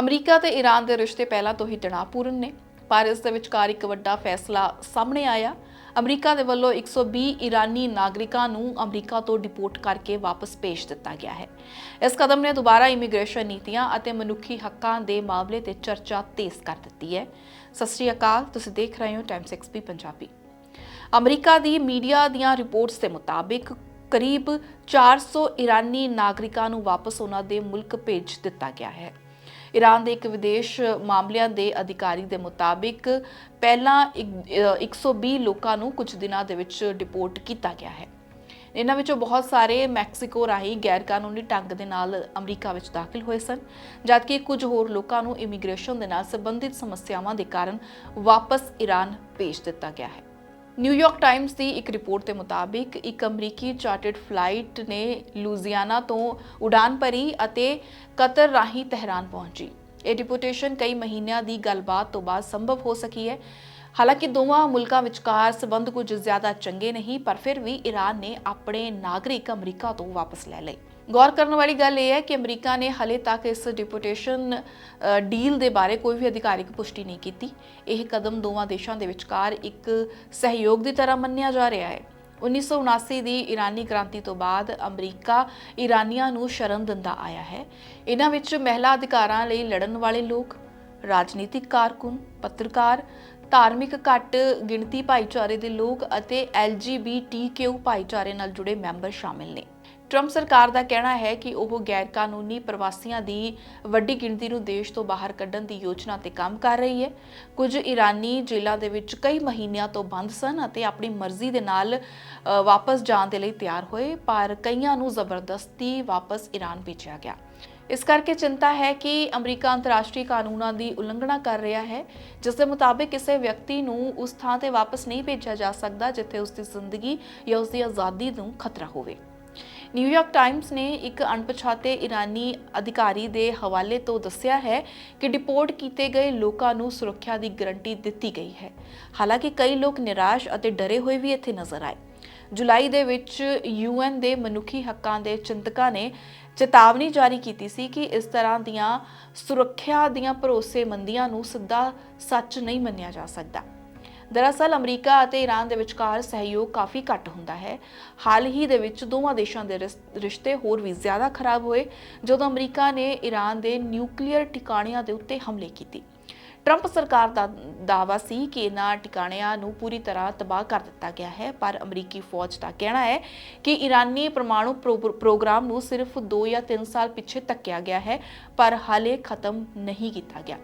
America ਤੇ Iran ਦੇ ਰਿਸ਼ਤੇ ਪਹਿਲਾਂ ਤੋਂ ਹੀ ਤਣਾਅਪੂਰਨ ਨੇ, ਪਰ ਇਸ ਦੇ ਵਿਚਕਾਰ ਇੱਕ ਵੱਡਾ ਫੈਸਲਾ ਸਾਹਮਣੇ ਆਇਆ। ਅਮਰੀਕਾ ਦੇ ਵੱਲੋਂ 120 ਈਰਾਨੀ ਨਾਗਰਿਕਾਂ ਨੂੰ ਅਮਰੀਕਾ ਤੋਂ ਡਿਪੋਰਟ ਕਰਕੇ ਵਾਪਸ ਭੇਜ ਦਿੱਤਾ ਗਿਆ ਹੈ। ਇਸ ਕਦਮ ਨੇ ਦੁਬਾਰਾ ਇਮੀਗ੍ਰੇਸ਼ਨ ਨੀਤੀਆਂ ਅਤੇ ਮਨੁੱਖੀ ਹੱਕਾਂ ਦੇ ਮਾਮਲੇ ਤੇ ਚਰਚਾ ਤੇਜ਼ ਕਰ ਦਿੱਤੀ ਹੈ। ਸਤਿ ਸ਼੍ਰੀ ਅਕਾਲ, ਤੁਸੀਂ ਦੇਖ ਰਹੇ ਹੋ ਟਾਈਮਸ ਐਕਸਪੀ ਪੰਜਾਬੀ। ਅਮਰੀਕਾ ਦੀ ਮੀਡੀਆ ਦੀਆਂ ਰਿਪੋਰਟਸ ਦੇ ਮੁਤਾਬਿਕ ਕਰੀਬ 400 ਈਰਾਨੀ ਨਾਗਰਿਕਾਂ ਨੂੰ ਵਾਪਸ ਉਹਨਾਂ ਦੇ ਮੁਲਕ ਭੇਜ ਦਿੱਤਾ ਗਿਆ ਹੈ। ਈਰਾਨ ਦੇ ਇੱਕ ਵਿਦੇਸ਼ ਮਾਮਲਿਆਂ ਦੇ ਅਧਿਕਾਰੀ ਦੇ ਮੁਤਾਬਿਕ ਪਹਿਲਾਂ ਇੱਕ- ਅ, 120 ਲੋਕਾਂ ਨੂੰ ਕੁਝ ਦਿਨਾਂ ਦੇ ਵਿੱਚ ਡਿਪੋਰਟ ਕੀਤਾ ਗਿਆ ਹੈ। ਇਹਨਾਂ ਵਿੱਚੋਂ ਬਹੁਤ ਸਾਰੇ ਮੈਕਸੀਕੋ ਰਾਹੀਂ ਗੈਰ ਕਾਨੂੰਨੀ ਢੰਗ ਦੇ ਨਾਲ ਅਮਰੀਕਾ ਵਿੱਚ ਦਾਖਲ ਹੋਏ ਸਨ ਜਦਕਿ ਕੁਝ ਹੋਰ ਲੋਕਾਂ ਨੂੰ ਇਮੀਗ੍ਰੇਸ਼ਨ ਦੇ ਨਾਲ ਸੰਬੰਧਿਤ ਸਮੱਸਿਆਵਾਂ ਦੇ ਕਾਰਨ ਵਾਪਸ ਈਰਾਨ ਭੇਜ ਦਿੱਤਾ ਗਿਆ ਹੈ। ਨਿਊਯਾਰਕ ਟਾਈਮਸ ਦੀ ਇੱਕ ਰਿਪੋਰਟ ਦੇ ਮੁਤਾਬਿਕ ਇੱਕ ਅਮਰੀਕੀ ਚਾਰਟਰਡ ਫਲਾਈਟ ਨੇ ਲੂਜ਼ੀਆਨਾ ਤੋਂ ਉਡਾਨ ਭਰੀ ਅਤੇ ਕਤਰ ਰਾਹੀਂ ਤਹਿਰਾਨ ਪਹੁੰਚੀ। ਇਹ ਡਿਪੋਰਟੇਸ਼ਨ ਕਈ ਮਹੀਨਿਆਂ ਦੀ ਗੱਲਬਾਤ ਤੋਂ ਬਾਅਦ ਸੰਭਵ ਹੋ ਸਕੀ ਹੈ। ਹਾਲਾਂਕਿ ਦੋਵਾਂ ਮੁਲਕਾਂ ਵਿਚਕਾਰ ਸਬੰਧ ਕੁਝ ਜ਼ਿਆਦਾ ਚੰਗੇ ਨਹੀਂ, ਪਰ ਫਿਰ ਵੀ ਈਰਾਨ ਨੇ ਆਪਣੇ ਨਾਗਰਿਕ ਅਮਰੀਕਾ ਤੋਂ ਵਾਪਸ ਲੈ ਲਏ। ਗੌਰ ਕਰਨ ਵਾਲੀ ਗੱਲ ਇਹ ਹੈ ਕਿ ਅਮਰੀਕਾ ਨੇ ਹਲੇ ਤੱਕ ਇਸ ਡਿਪੋਰਟੇਸ਼ਨ ਡੀਲ ਦੇ ਬਾਰੇ ਕੋਈ ਵੀ ਅਧਿਕਾਰਿਕ ਪੁਸ਼ਟੀ ਨਹੀਂ ਕੀਤੀ। ਇਹ ਕਦਮ ਦੋਵਾਂ ਦੇਸ਼ਾਂ ਦੇ ਵਿਚਕਾਰ ਇੱਕ ਸਹਿਯੋਗ ਦੀ ਤਰ੍ਹਾਂ ਮੰਨਿਆ ਜਾ ਰਿਹਾ ਹੈ। 1979 ਦੀ ਈਰਾਨੀ ਕ੍ਰਾਂਤੀ ਤੋਂ ਬਾਅਦ ਅਮਰੀਕਾ ਈਰਾਨੀਆਂ ਨੂੰ ਸ਼ਰਨ ਦਿੰਦਾ ਆਇਆ ਹੈ। ਇਹਨਾਂ ਵਿੱਚ ਮਹਿਲਾ ਅਧਿਕਾਰਾਂ ਲਈ ਲੜਨ ਵਾਲੇ ਲੋਕ, ਰਾਜਨੀਤਿਕ ਕਾਰਕੁਨ, ਪੱਤਰਕਾਰ, ਧਾਰਮਿਕ ਘੱਟ ਗਿਣਤੀ ਭਾਈਚਾਰੇ ਦੇ ਲੋਕ ਅਤੇ LGBTQ ਭਾਈਚਾਰੇ ਨਾਲ ਜੁੜੇ ਮੈਂਬਰ ਸ਼ਾਮਿਲ ਨੇ। ਟਰੰਪ ਸਰਕਾਰ ਦਾ ਕਹਿਣਾ ਹੈ ਕਿ ਉਹ ਗੈਰ ਕਾਨੂੰਨੀ ਪ੍ਰਵਾਸੀਆਂ ਦੀ ਵੱਡੀ ਗਿਣਤੀ ਨੂੰ ਦੇਸ਼ ਤੋਂ ਬਾਹਰ ਕੱਢਣ ਦੀ ਯੋਜਨਾ ਤੇ ਕੰਮ ਕਰ ਰਹੀ ਹੈ। ਕੁਝ ਈਰਾਨੀ ਜੇਲ੍ਹਾਂ ਦੇ ਵਿੱਚ ਕਈ ਮਹੀਨਿਆਂ ਤੋਂ ਬੰਦ ਸਨ ਅਤੇ ਆਪਣੀ ਮਰਜ਼ੀ ਦੇ ਨਾਲ ਵਾਪਸ ਜਾਣ ਦੇ ਲਈ ਤਿਆਰ ਹੋਏ, ਪਰ ਕਈਆਂ ਨੂੰ ਜ਼ਬਰਦਸਤੀ ਵਾਪਸ ਈਰਾਨ ਭੇਜਿਆ ਗਿਆ। ਇਸ ਕਰਕੇ ਚਿੰਤਾ ਹੈ ਕਿ ਅਮਰੀਕਾ ਅੰਤਰਰਾਸ਼ਟਰੀ ਕਾਨੂੰਨਾਂ ਦੀ ਉਲੰਘਣਾ ਕਰ ਰਿਹਾ ਹੈ। ਜਿਸ ਦੇ ਮੁਤਾਬਿਕ ਕਿਸੇ ਵਿਅਕਤੀ ਨੂੰ ਉਸ ਥਾਂ ਤੇ ਵਾਪਸ ਨਹੀਂ ਭੇਜਿਆ ਜਾ ਸਕਦਾ, ਜਿੱਥੇ ਉਸ ਦੀ ਜ਼ਿੰਦਗੀ ਜਾਂ ਉਸ ਦੀ ਆਜ਼ਾਦੀ ਨੂੰ ਖਤਰਾ ਹੋਵੇ। ਨਿਊਯਾਰਕ ਟਾਈਮਸ ਨੇ ਇੱਕ ਅਣਪਛਾਤੇ ਇਰਾਨੀ ਅਧਿਕਾਰੀ ਦੇ ਹਵਾਲੇ ਤੋਂ ਦੱਸਿਆ ਹੈ ਕਿ ਡਿਪੋਰਟ ਕੀਤੇ ਗਏ ਲੋਕਾਂ ਨੂੰ ਸੁਰੱਖਿਆ ਦੀ ਗਰੰਟੀ ਦਿੱਤੀ ਗਈ ਹੈ। ਹਾਲਾਂਕਿ ਕਈ ਲੋਕ ਨਿਰਾਸ਼ ਅਤੇ ਡਰੇ ਹੋਏ ਵੀ ਇੱਥੇ ਨਜ਼ਰ ਆਏ। ਜੁਲਾਈ ਦੇ ਵਿੱਚ ਯੂਐਨ ਦੇ ਮਨੁੱਖੀ ਹੱਕਾਂ ਦੇ ਚਿੰਤਕਾਂ ਨੇ ਚੇਤਾਵਨੀ ਜਾਰੀ ਕੀਤੀ ਸੀ ਕਿ ਇਸ ਤਰ੍ਹਾਂ ਦੀਆਂ ਸੁਰੱਖਿਆ ਦੀਆਂ ਭਰੋਸੇਮੰਦੀਆਂ ਨੂੰ ਸਿੱਧਾ ਸੱਚ ਨਹੀਂ ਮੰਨਿਆ ਜਾ ਸਕਦਾ। ਦਰਅਸਲ ਅਮਰੀਕਾ ਅਤੇ ਈਰਾਨ ਦੇ ਵਿਚਕਾਰ ਸਹਿਯੋਗ ਕਾਫੀ ਘੱਟ ਹੁੰਦਾ ਹੈ। ਹਾਲ ਹੀ ਦੇ ਵਿੱਚ ਦੋਵਾਂ ਦੇਸ਼ਾਂ ਦੇ ਰਿਸ- ਰਿਸ਼ਤੇ ਹੋਰ ਵੀ ਜ਼ਿਆਦਾ ਖਰਾਬ ਹੋਏ, ਜਦੋਂ ਅਮਰੀਕਾ ਨੇ ਈਰਾਨ ਦੇ ਨਿਊਕਲੀਅਰ ਟਿਕਾਣਿਆਂ ਦੇ ਉੱਤੇ ਹਮਲੇ ਕੀਤੇ। ਟਰੰਪ ਸਰਕਾਰ ਦਾ ਦਾਅਵਾ ਸੀ ਕਿ ਇਹਨਾਂ ਟਿਕਾਣਿਆਂ ਨੂੰ ਪੂਰੀ ਤਰ੍ਹਾਂ ਤਬਾਹ ਕਰ ਦਿੱਤਾ ਗਿਆ ਹੈ, ਪਰ ਅਮਰੀਕੀ ਫੌਜ ਦਾ ਕਹਿਣਾ ਹੈ ਕਿ ਈਰਾਨੀ ਪਰਮਾਣੂ ਪ੍ਰੋ- ਪ੍ਰੋਗਰਾਮ ਨੂੰ ਸਿਰਫ 2 ਜਾਂ 3 ਸਾਲ ਪਿੱਛੇ ਧੱਕਿਆ ਗਿਆ ਹੈ, ਪਰ ਹਾਲੇ ਖਤਮ ਨਹੀਂ ਕੀਤਾ ਗਿਆ।